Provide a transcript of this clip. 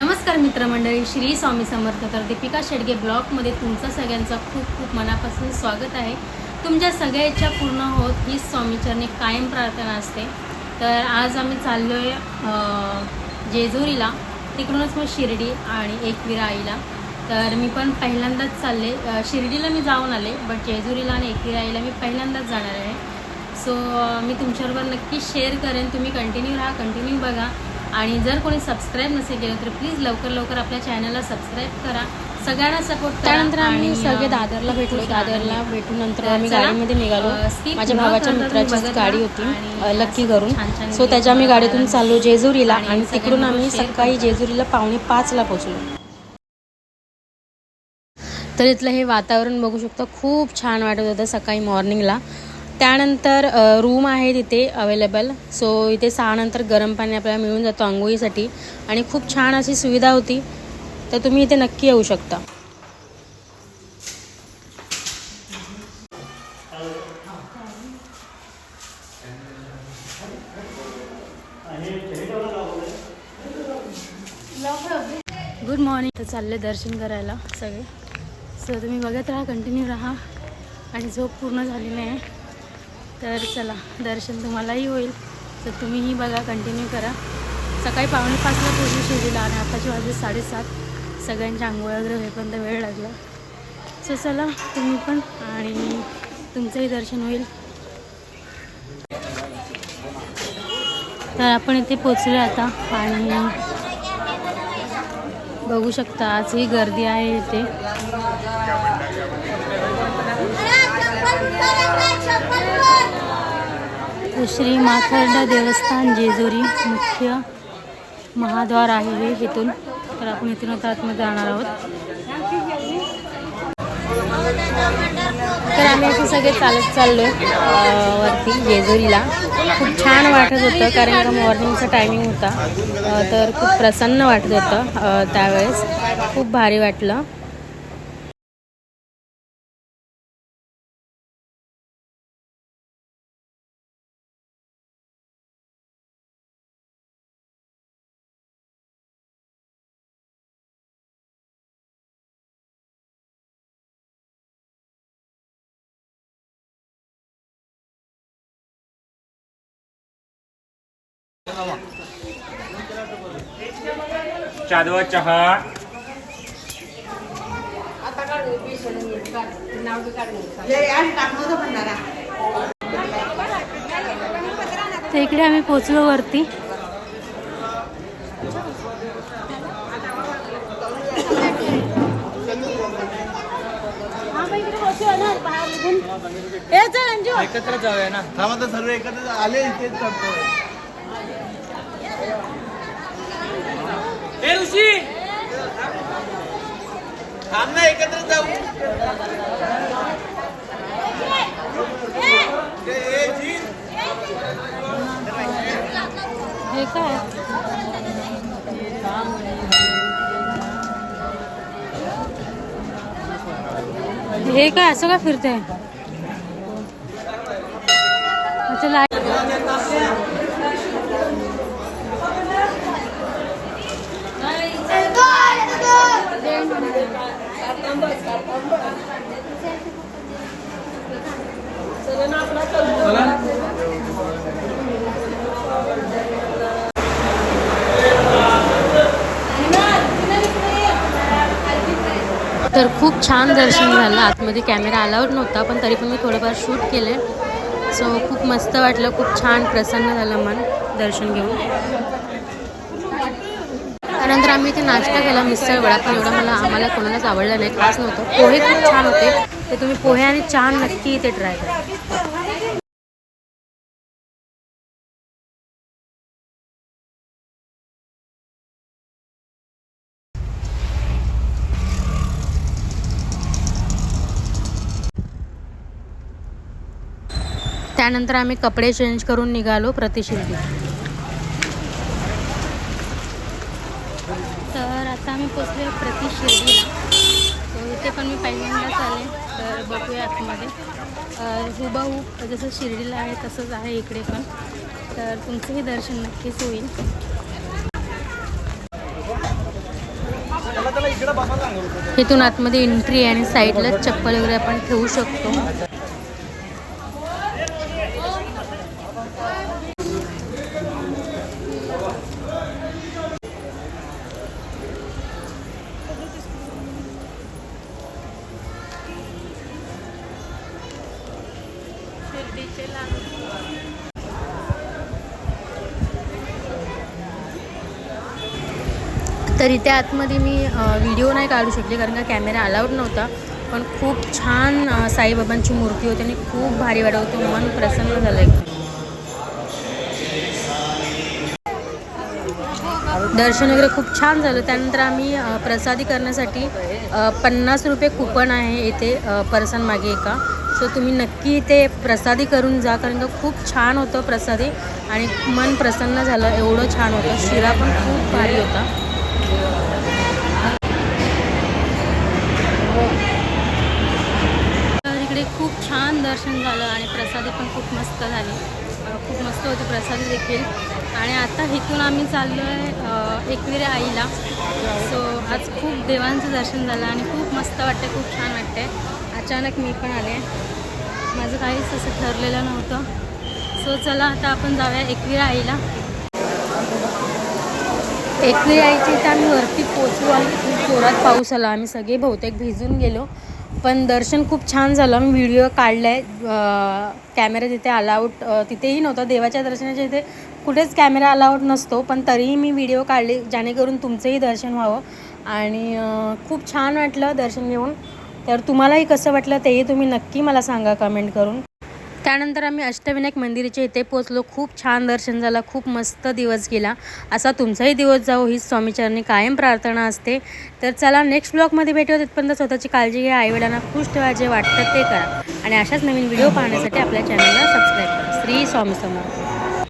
नमस्कार मित्रमंडळी श्री स्वामी समर्थ तर दीपिका शेडगे ब्लॉगमध्ये तुमचं सगळ्यांचं खूप खूप मनापासून स्वागत आहे. तुमच्या सगळ्याच्या पूर्ण होत हीच स्वामीचरणी कायम प्रार्थना असते. तर आज आम्ही चाललो आहे जेजुरीला. तिकडूनच मग शिर्डी आणि एकविरा आईला तर मी पण पहिल्यांदाच चालले. शिर्डीला मी जाऊन आले बट जेजुरीला आणि एकविरा आईला मी पहिल्यांदाच जाणार आहे. सो मी तुमच्याबरोबर नक्की शेअर करेन. तुम्ही कंटिन्यू राहा कंटिन्यू बघा. आणि जर कोणी सबस्क्राईब नसेल केलं तर प्लीज लवकर लवकर आपल्या चॅनलला सबस्क्राईब करा. सगळ्यांना सपोर्ट करा त्यानंतर आम्ही सगळे दादरला भेटलो खूप दादरला भेटून नंतर तर आम्ही गाडीमध्ये निघालो. माझ्या भावाच्या बघत गाडी होती लक्की घरून छान सो त्याच्या आम्ही गाडीतून. चाललो जेजुरीला आणि तिकडून आम्ही सकाळी. जेजुरीला पावणे पाचला पोचलो तर इथलं हे वातावरण बघू शकतो. खूप छान वाटत होतं सकाळी मॉर्निंगला. त्यानंतर रूम आहे तिथे अवेलेबल. सो इथे सहानंतर गरम पाणी आपल्याला मिळून जातो आंघोळीसाठी. आणि खूप छान अशी सुविधा होती. तर तुम्ही इथे नक्की येऊ शकता. गुड मॉर्निंग तर चालले दर्शन करायला सगळे. सो तुम्ही बघत राहा कंटिन्यू राहा. आणि झोप पूर्ण झाली नाही. तर चला दर्शन तुम्हालाही होईल. तर तुम्हीही बघा कंटिन्यू करा. सकाळी पावणे पाचला पोहोचू आणि आताची वाजले साडेसात. सगळ्यांच्या आंघोळ वगैरे होईपर्यंत वेळ लागला. सो चला तुम्ही पण आणि तुमचंही दर्शन होईल. तर आपण इथे पोचलो आता. आणि बघू शकता आजही गर्दी आहे इथे. श्री माथर्डा देवस्थान जेजुरी मुख्य महाद्वार आहे हे इथून. तर आपण इथून आता आतमध्ये जाणार आहोत. तर आम्ही असे सगळे चालत चाललो वरती जेजुरीला. खूप छान वाटत होतं कारण का मॉर्निंगचा टायमिंग होता. तर खूप प्रसन्न वाटत होतं त्यावेळेस. खूप भारी वाटलं. चादवा चहा. तर इकडे आम्ही पोचलो वरती. एकत्र जाऊया ना. थांबा तर सर्व एकत्र आले इथे सामना एकत्र जाऊ. हे काय? हे काय असं का फिरतंय? तर खूप छान दर्शन झालं. आतमध्ये कॅमेरा आलावर नव्हता पण तरी पण मी थोडंफार शूट केले सो खूप मस्त वाटलं खूप छान प्रसन्न झालं मन दर्शन घेऊन. त्यानंतर आम्ही इथे नाश्ता केला मिसळ वडा पण एवढा मला आम्हाला कोणालाच आवडलं नाही खास नव्हतं. पोहे खूप छान होते. ते तुम्ही पोहे आणि छान नक्की इथे ट्राय करा. त्यानंतर आम्ही कपडे चेंज करून निघालो प्रतिशिल्पी आम्ही पोचले आम्ही शिर्डीला. इथे पण मी पहिल्यांदाच आले. तर बघूया आतमध्ये. अं, हुबाहू जसं शिर्डीला आहे तसंच आहे इकडे पण. तर तुमचंही दर्शन नक्कीच होईल. इथून आतमध्ये एंट्री आहे आणि साईडलाच चप्पल वगैरे आपण ठेवू शकतो. तर इथे आतमध्ये मी व्हिडिओ नाही काढू शकले कारण का कॅमेरा अलाउड नव्हता. पण खूप छान साईबाबांची मूर्ती होती आणि खूप भारी वाटत होती मन प्रसन्न झालं एकदम. दर्शन वगैरे खूप छान झालं. त्यानंतर आम्ही प्रसादी करण्यासाठी पन्नास रुपये कुपन आहे इथे पर्सन मागे एका. सो तुम्ही नक्की ते प्रसादी करून जा कारण का खूप छान होतं प्रसादी आणि मन प्रसन्न झालं एवढं छान होतं. शिरा पण खूप भारी होता. इकडे खूप छान दर्शन झालं आणि प्रसादी पण खूप मस्त झाली. खूप मस्त होती प्रसादी देखील. आणि आता इथून आम्ही चाललो आहे एकविरे आईला. सो आज खूप देवांचं दर्शन झालं आणि खूप मस्त वाटते खूप छान वाटते. अचानक मी पण आले. माझं काहीच असं ठरलेलं नव्हतं. सो चला आता आपण जाऊया एकवीरा आईला. एकवीरा आईची तर आम्ही वरती पोचलो आणि खूप जोरात पाऊस आला. आम्ही सगळे बहुतेक भिजून गेलो. पण दर्शन खूप छान झालं. मी व्हिडिओ काढला आहे कॅमेरा तिथे अलाउट तिथेही नव्हता. देवाच्या दर्शनाच्या इथे कुठेच कॅमेरा अलाउड नसतो. पण तरीही मी व्हिडिओ काढले जेणेकरून तुमचंही दर्शन व्हावं. आणि खूप छान वाटलं दर्शन घेऊन. तर तुम्हालाही कसं वाटलं तेही तुम्ही नक्की मला सांगा कमेंट करून. त्यानंतर आम्ही अष्टविनायक मंदिराच्या इथे पोचलो खूप छान दर्शन झालं. खूप मस्त दिवस गेला. असा तुमचाही दिवस जाओ हीच स्वामीचरणी कायम प्रार्थना असते. तर चला नेक्स्ट ब्लॉगमध्ये भेटूया तिथपर्यंत स्वतःची काळजी घ्या. आईवडिलांना खुश ठेवा. जे वाटतं ते करा. आणि अशाच नवीन व्हिडिओ पाहण्यासाठी आपल्या चॅनलला सबस्क्राईब करा. श्री स्वामी समर्थ.